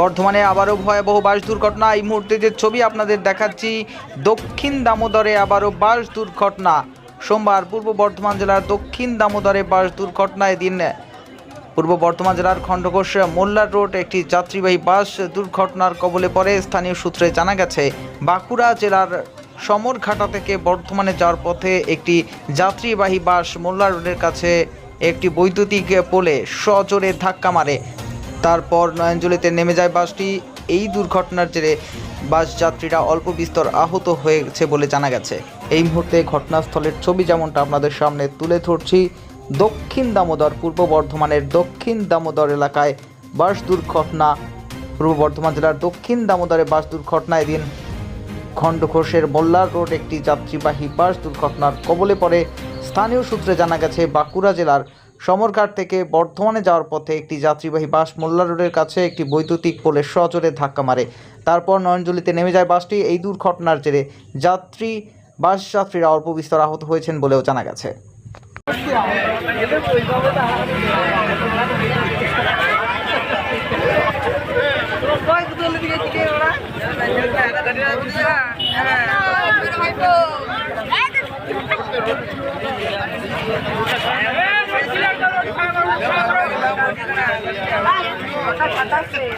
বর্ধমানে আবারও ভয়াবহ বাস দুর্ঘটনা এই মুহূর্তে যে ছবি আপনাদের দেখাচ্ছি, দক্ষিণ দামোদরে আবারও বাস দুর্ঘটনা সোমবার পূর্ব বর্ধমান জেলার দক্ষিণ দামোদরে বাস দুর্ঘটনা এদিন পূর্ব বর্ধমান জেলার খণ্ডঘোষ মোল্লার রোড একটি যাত্রীবাহী বাস দুর্ঘটনার কবলে পড়ে। স্থানীয় সূত্রে জানা গেছে, বাঁকুড়া জেলার সমরঘাটা থেকে বর্ধমানে যাওয়ার পথে একটি যাত্রীবাহী বাস মোল্লা রোডের কাছে একটি বৈদ্যুতিক পোলে সজোরে ধাক্কা মারে। তারপর নয়নজলিতে নেমে যায় বাসটি। এই দুর্ঘটনার জেরে বাস যাত্রীরা অল্প বিস্তর আহত হয়েছে বলে জানা গেছে। এই মুহূর্তে ঘটনাস্থলের ছবি যেমনটা আপনাদের সামনে তুলে ধরছি, দক্ষিণ দামোদর পূর্ব বর্ধমানের দক্ষিণ দামোদর এলাকায় বাস দুর্ঘটনা। পূর্ব বর্ধমান জেলার দক্ষিণ দামোদরে বাস দুর্ঘটনা। এদিন খণ্ডঘোষের মোল্লার রোড একটি যাত্রীবাহী বাস দুর্ঘটনার কবলে পড়ে। স্থানীয় সূত্রে জানা গেছে, বাঁকুড়া জেলার সমরঘাট থেকে বর্ধমানে যাওয়ার পথে একটি যাত্রীবাহী বাস মোল্লা রোডের কাছে একটি বৈদ্যুতিক পোলের সজোরে ধাক্কা মারে। তারপর নয়নজলিতে নেমে যায় বাসটি। এই দুর্ঘটনার জেরে যাত্রী, বাস যাত্রীরা অল্প বিস্তর আহত হয়েছেন বলেও জানা গেছে। হ্যাঁ। Terima kasih.